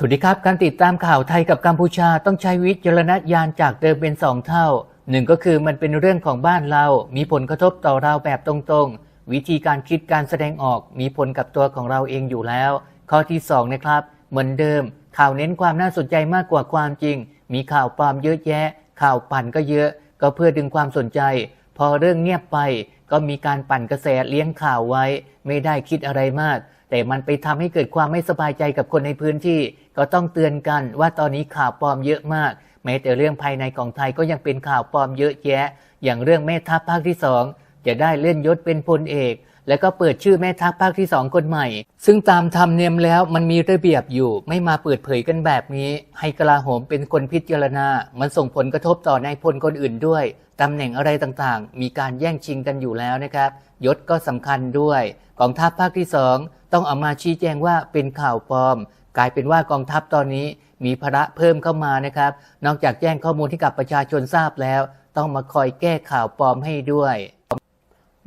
สวัสดีครับ การติดตามข่าวไทยกับกัมพูชาต้องใช้วิจารณญาณจากเดิมเป็นสองเท่าหนึ่งก็คือมันเป็นเรื่องของบ้านเรา มีผลกระทบต่อเราแบบตรงๆ วิธีการคิดการแสดงออกมีผลกับตัวของเราเองอยู่แล้ว ข้อที่สองนะครับ เหมือนเดิม ข่าวเน้นความน่าสนใจมากกว่าความจริง มีข่าวปลอมเยอะแยะ ข่าวปั่นก็เยอะ ก็เพื่อดึงความสนใจ พอเรื่องเงียบไป ก็มีการปั่นกระแสเลี้ยงข่าวไว้ ไม่ได้คิดอะไรมาก แต่มันไปทำให้เกิดความไม่สบายใจกับคนในพื้นที่ ก็ต้องเตือนกันว่าตอนนี้ข่าวปลอมเยอะมาก แม้แต่เรื่องภายในของไทยก็ยังเป็นข่าวปลอมเยอะแยะ อย่างเรื่องแม่ทัพภาคที่สองจะได้เลื่อนยศเป็นพลเอก แล้วก็เปิดชื่อแม่ทัพภาคที่สองคนใหม่ ซึ่งตามธรรมเนียมแล้วมันมีระเบียบอยู่ ไม่มาเปิดเผยกันแบบนี้ ให้กลาโหมเป็นคนพิจารณา มันส่งผลกระทบต่อนายพลคนอื่นด้วยตำแหน่งอะไรต่างๆ มีการแย่งชิงกันอยู่แล้วนะครับ ยศก็สำคัญด้วย กองทัพภาคที่สองต้องเอามาชี้แจงว่าเป็นข่าวปลอม กลายเป็นว่ากองทัพตอนนี้มีภาระเพิ่มเข้ามานะครับ นอกจากแจ้งข้อมูลให้กับประชาชนทราบแล้ว ต้องมาคอยแก้ข่าวปลอมให้ด้วย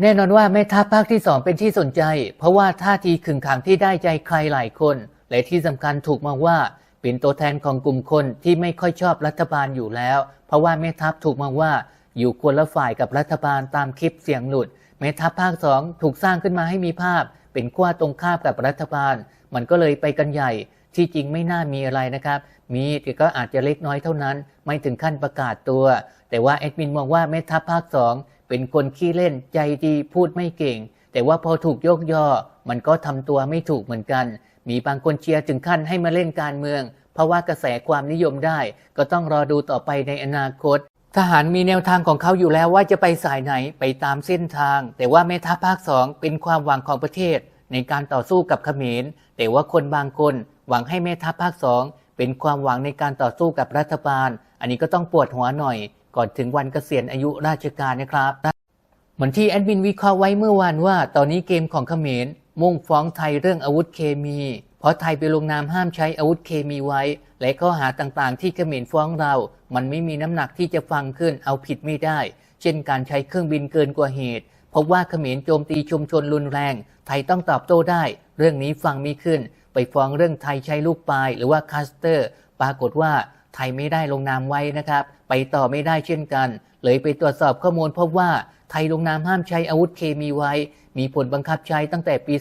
แน่นอนว่าแม่ทัพภาคที่สองเป็นที่สนใจ เพราะว่าท่าทีขึงขังที่ได้ใจใครหลายคน และที่สำคัญถูกมองว่าเป็นตัวแทนของกลุ่มคนที่ไม่ค่อยชอบรัฐบาลอยู่แล้ว เพราะว่าแม่ทัพถูกมองว่าอยู่คนละฝ่ายกับรัฐบาลตามคลิปเสียงหลุดแม่ทัพภาคสองถูกสร้างขึ้นมาให้มีภาพ เป็นขั้วตรงข้ามกับรัฐบาล มันก็เลยไปกันใหญ่ ที่จริงไม่น่ามีอะไรนะครับ มีแต่ก็อาจจะเล็กน้อยเท่านั้น ไม่ถึงขั้นประกาศตัว แต่ว่าแอดมินมองว่าแม่ทัพภาคสองเป็นคนขี้เล่นใจดีพูดไม่เก่ง แต่ว่าพอถูกโยกย่อ มันก็ทำตัวไม่ถูกเหมือนกัน มีบางคนเชียร์ถึงขั้นให้มาเล่นการเมือง เพราะว่ากระแสความนิยมได้ ก็ต้องรอดูต่อไปในอนาคตทหารมีแนวทางของเขาอยู่แล้วว่าจะไปสายไหนไปตามเส้นทาง แต่ว่าแม่ทัพภาคสองเป็นความหวังของประเทศ ในการต่อสู้กับเขมร แต่ว่าคนบางคนหวังให้แม่ทัพภาคสองเป็นความหวังในการต่อสู้กับรัฐบาล อันนี้ก็ต้องปวดหัวหน่อย ก่อนถึงวันเกษียณอายุราชการนะครับเหมือนที่แอดมินวิเคราะห์ไว้เมื่อวานว่า ตอนนี้เกมของเขมรมุ่งฟ้องไทยเรื่องอาวุธเคมี เพราะไทยไปลงนามห้ามใช้อาวุธเคมีไว้ และข้อหาต่างๆ ที่เขมรฟ้องเรา มันไม่มีน้ำหนักที่จะฟังขึ้นเอาผิดไม่ได้ เช่นการใช้เครื่องบินเกินกว่าเหตุ พบว่าเขมรโจมตีชุมชนรุนแรง ไทยต้องตอบโต้ได้ เรื่องนี้ฟังม่ขึ้น ไปฟ้องเรื่องไทยใช้ลูกปลาย หรือว่าคัสเตอร์ ปรากฏว่าไทยไม่ได้ลงนามไว้นะครับ ไปต่อไม่ได้เช่นกัน เลยไปตรวจสอบข้อมูลพบว่าไทยลงนามห้ามใช้อาวุธเคมีไว้ มีผลบังคับใช้ตั้งแต่ปี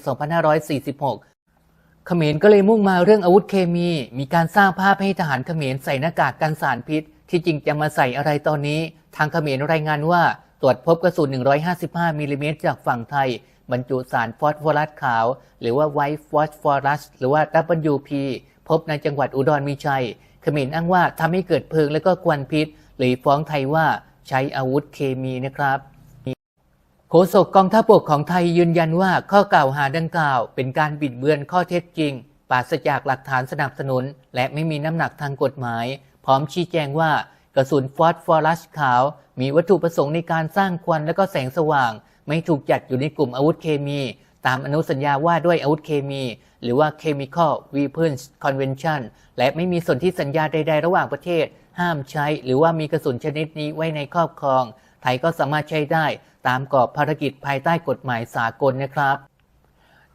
2546เขมรก็เลยมุ่งมาเรื่องอาวุธเคมี มีการสร้างภาพให้ทหารเขมรใส่หน้ากากกันสารพิษ ที่จริงจะมาใส่อะไรตอนนี้ ทางเขมรรายงานว่า ตรวจพบกระสุน 155 มิลลิเมตรจากฝั่งไทย บรรจุสารฟอสฟอรัสขาว หรือว่าไวท์ฟอสฟอรัส หรือว่า WP พบในจังหวัดอุดรมีชัยเขมรอ้างว่าทำให้เกิดเพลิงและก็ควันพิษเลยฟ้องไทยว่าใช้อาวุธเคมีนะครับโฆษกกองทัพบกของไทยยืนยันว่าข้อกล่าวหาดังกล่าว เป็นการบิดเบือนข้อเท็จจริงปราศจากหลักฐานสนับสนุน และไม่มีน้ำหนักทางกฎหมาย พร้อมชี้แจงว่า กระสุนฟอสฟอรัสขาว มีวัตถุประสงค์ในการสร้างควันและก็แสงสว่าง ไม่ถูกจัดอยู่ในกลุ่มอาวุธเคมี ตามอนุสัญญาว่าด้วยอาวุธเคมี หรือว่า Chemical Weapons Convention และไม่มีส่วนที่สัญญาใด ๆ ระหว่างประเทศ ห้ามใช้ หรือว่ามีกระสุนชนิดนี้ไว้ในครอบครอง ไทยก็สามารถใช้ได้ ตามกรอบภารกิจภายใต้กฎหมายสากลนะครับ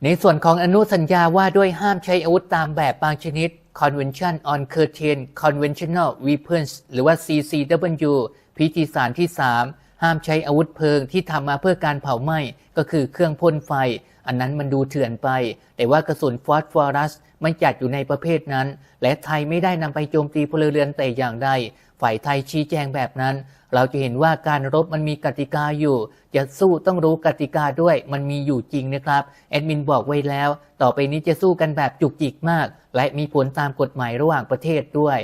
ในส่วนของอนุสัญญาว่าด้วยห้ามใช้อาวุธตามแบบบางชนิด Convention on Curtain Conventional Weapons หรือว่า CCW พิธีสารที่ 3 ห้ามใช้อาวุธเพลิงที่ทำมาเพื่อการเผาไหม้ ก็คือเครื่องพ่นไฟ อันนั้นมันดูเถื่อนไป แต่ว่ากระสุนฟอสฟอรัสไม่จัดอยู่ในประเภทนั้น และไทยไม่ได้นำไปโจมตีพลเรือนแต่อย่างใด ฝ่ายไทยชี้แจงแบบนั้น เราจะเห็นว่าการรบมันมีกติกาอยู่ จะสู้ต้องรู้กติกาด้วย มันมีอยู่จริงนะครับ แอดมินบอกไว้แล้ว ต่อไปนี้จะสู้กันแบบจุกจิกมาก และมีผลตามกฎหมายระหว่างประเทศด้วย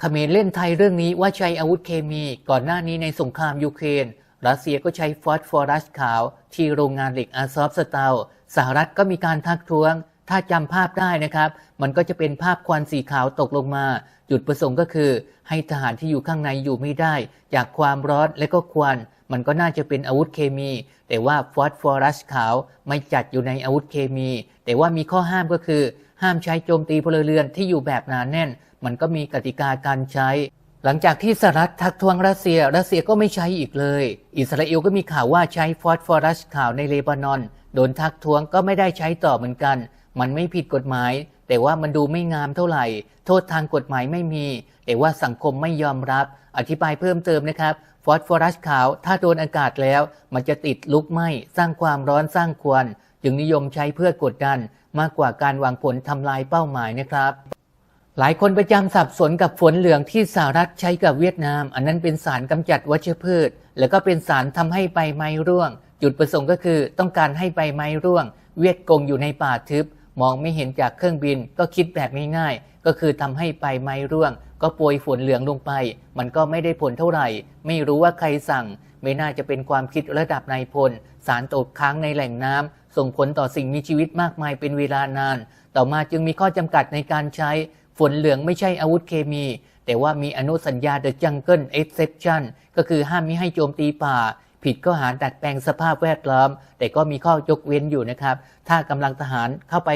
เขมรเล่นไทยเรื่องนี้ว่าใช้อาวุธเคมี ก่อนหน้านี้ในสงครามยูเครนรัสเซียก็ใช้ฟอสฟอรัสขาว ที่โรงงานเหล็กอาซอฟสตาลสหรัฐก็มีการทักท้วง ถ้าจำภาพได้นะครับ มันก็จะเป็นภาพควันสีขาวตกลงมา จุดประสงค์ก็คือ ให้ทหารที่อยู่ข้างในอยู่ไม่ได้ จากความร้อนและก็ควัน มันก็น่าจะเป็นอาวุธเคมี แต่ว่าฟอสฟอรัสขาวไม่จัดอยู่ในอาวุธเคมี แต่ว่ามีข้อห้ามก็คือ ห้ามใช้โจมตีพลเรือนที่อยู่แบบหนาแน่น มันก็มีกติกาการใช้ หลังจากที่สหรัฐทักทวงรัสเซีย รัสเซียก็ไม่ใช้อีกเลย อิสราเอลก็มีข่าวว่าใช้ฟอสฟอรัสขาวในเลบานอนโดนทักท้วงก็ไม่ได้ใช้ต่อเหมือนกัน มันไม่ผิดกฎหมาย แต่ว่ามันดูไม่งามเท่าไหร่ โทษทางกฎหมายไม่มี แต่ว่าสังคมไม่ยอมรับ อธิบายเพิ่มเติมนะครับฟอสฟอรัสขาว ถ้าโดนอากาศแล้ว มันจะติดลุกไหม้สร้างความร้อนสร้างควันจึงนิยมใช้เพื่อกดดัน มากกว่าการวางผลทำลายเป้าหมายนะครับหลายคนประจำสับสนกับฝนเหลืองที่สหรัฐใช้กับเวียดนาม อันนั้นเป็นสารกำจัดวัชพืช แล้วก็เป็นสารทำให้ใบไม้ร่วง จุดประสงค์ก็คือต้องการให้ใบไม้ร่วง เวียดกงอยู่ในป่าทึบ มองไม่เห็นจากเครื่องบินก็คิดแบบง่ายๆก็คือทำให้ใบไม้ร่วง ก็โปรยฝนเหลืองลงไป มันก็ไม่ได้ผลเท่าไหร่ ไม่รู้ว่าใครสั่ง ไม่น่าจะเป็นความคิดระดับนายพล สารตกค้างในแหล่งน้ำส่งผลต่อสิ่งมีชีวิตมากมายเป็นเวลานาน ต่อมาจึงมีข้อจำกัดในการใช้ฝนเหลืองไม่ใช่อาวุธเคมี แต่ว่ามีอนุสัญญา The Jungle Exception ก็คือห้ามมิให้โจมตีป่า ผิดก็หาดัดแปลงสภาพแวดล้อม แต่ก็มีข้อยกเว้นอยู่นะครับ ถ้ากำลังทหารเข้าไป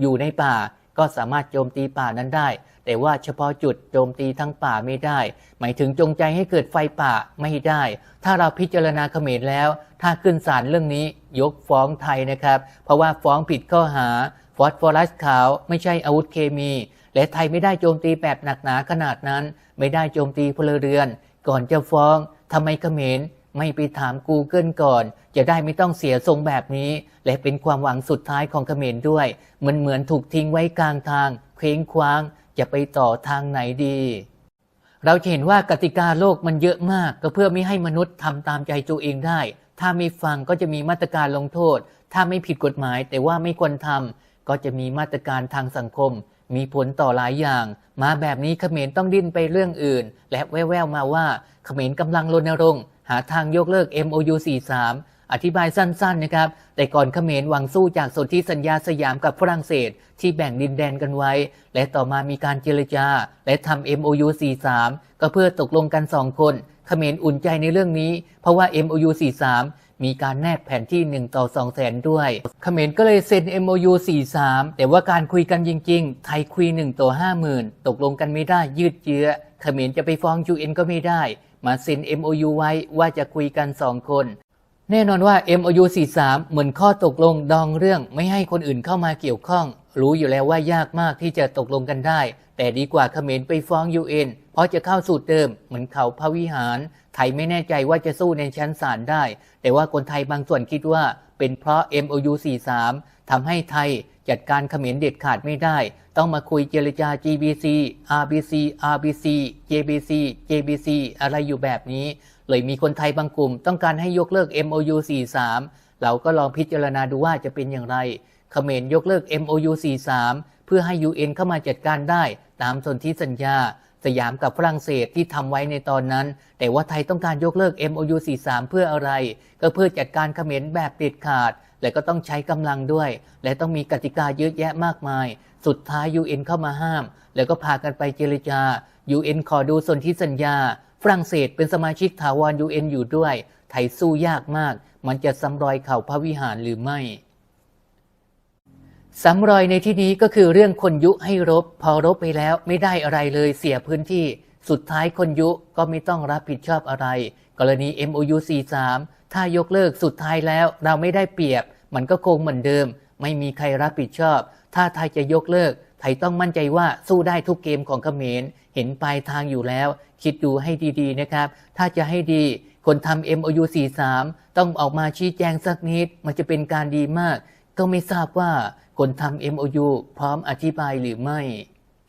อยู่ในป่า ก็สามารถโจมตีป่านั้นได้ แต่ว่าเฉพาะจุดโจมตีทั้งป่าไม่ได้ หมายถึงจงใจให้เกิดไฟป่าไม่ได้ ถ้าเราพิจารณาเขมรแล้ว ถ้าขึ้นศาลเรื่องนี้ยกฟ้องไทยนะครับ เพราะว่าฟ้องผิดข้อหาฟอสฟอรัสขาวไม่ใช่อาวุธเคมี และไทยไม่ได้โจมตีแบบหนักหนาขนาดนั้น ไม่ได้โจมตีพลเรือน ก่อนจะฟ้องทำไมเขมร ไม่ไปถาม Google ก่อน จะได้ไม่ต้องเสียทรงแบบนี้ และเป็นความหวังสุดท้ายของเขมรด้วย เหมันเหมือนถูกทิ้งไว้กลางทาง เคว้งคว้าง จะไปต่อทางไหนดี เราเห็นว่ากติกาโลกมันเยอะมาก ก็เพื่อไม่ให้มนุษย์ทำตามใจตัวเองได้ ถ้าไม่ฟังก็จะมีมาตรการลงโทษ ถ้าไม่ผิดกฎหมายแต่ว่าไม่ควรทำก็จะมีมาตรการทางสังคมมีผลต่อหลายอย่าง มาแบบนี้เขมรต้องดิ้นไปเรื่องอื่น และแว่วๆมาว่าเขมรกำลังรณรงค์าทางยกเลิก MOU 43 อธิบายสั้นๆนะครับ แต่ก่อนเขมรหวังสู้จากสนธิสัญญาสยามกับฝรั่งเศส ที่แบ่งดินแดนกันไว้ และต่อมามีการเจรจา และทำ MOU 43 ก็เพื่อตกลงกันสองคนเขมรอุ่นใจในเรื่องนี้ เพราะว่า MOU 43 มีการแนบแผนที่ 1 ต่อ 2 แสนด้วย เขมรก็เลยเซ็น MOU 43 แต่ว่าการคุยกันจริง ๆ ไทยคุย 1 ต่อ 50,000 ตกลงกันไม่ได้ยืดเยื้อ เขมรจะไปฟ้อง UN ก็ไม่ได้ มาเซ็น MOU ไว้ว่าจะคุยกันสองคน แน่นอนว่า MOU 43 เหมือนข้อตกลงดองเรื่องไม่ให้คนอื่นเข้ามาเกี่ยวข้อง รู้อยู่แล้วว่ายากมากที่จะตกลงกันได้ แต่ดีกว่าเขมรไปฟ้อง UN เพราะจะเข้าสูตรเดิมเหมือนเขาพระวิหาร ไทยไม่แน่ใจว่าจะสู้ในชั้นศาลได้ แต่ว่าคนไทยบางส่วนคิดว่า เป็นเพราะ MOU 43ทำให้ไทยจัดการเขมรเด็ดขาดไม่ได้ ต้องมาคุยเจรจา GBC RBC RBC JBC JBC อะไรอยู่แบบนี้ เลยมีคนไทยบางกลุ่ม ต้องการให้ยกเลิก MOU 43เราก็ลองพิจารณาดูว่าจะเป็นอย่างไรเขมรยกเลิก MOU 43เพื่อให้ UN เข้ามาจัดการได้ ตามสนธิสัญญา สยามกับฝรั่งเศสที่ทำไว้ในตอนนั้น แต่ว่าไทยต้องการยกเลิก MOU 43 เพื่ออะไร ก็เพื่อจัดการเขมรแบบเด็ดขาด และก็ต้องใช้กำลังด้วย และต้องมีกติกาเยอะแยะมากมาย สุดท้าย UN เข้ามาห้าม แล้วก็พากันไปเจรจา UN ขอดูสนธิสัญญา ฝรั่งเศสเป็นสมาชิกถาวร UN อยู่ด้วย ไทยสู้ยากมาก มันจะซ้ำรอยเข่าพระวิหารหรือไม่ ซ้ำรอยในที่นี้ก็คือเรื่องคนยุให้รบ พอรบไปแล้วไม่ได้อะไรเลยเสียพื้นที่ สุดท้ายคนยุก็ไม่ต้องรับผิดชอบอะไร กรณี MOU 43ถ้ายกเลิกสุดท้ายแล้วเราไม่ได้เปรียบ มันก็คงเหมือนเดิม ไม่มีใครรับผิดชอบ ถ้าไทยจะยกเลิก ไทยต้องมั่นใจว่าสู้ได้ทุกเกมของเขมร เห็นปลายทางอยู่แล้ว คิดดูให้ดีๆนะครับ ถ้าจะให้ดีคนทำ MOU 43ต้องออกมาชี้แจงสักนิด มันจะเป็นการดีมาก ก็ไม่ทราบว่าคนทำ MOU พร้อมอธิบายหรือไม่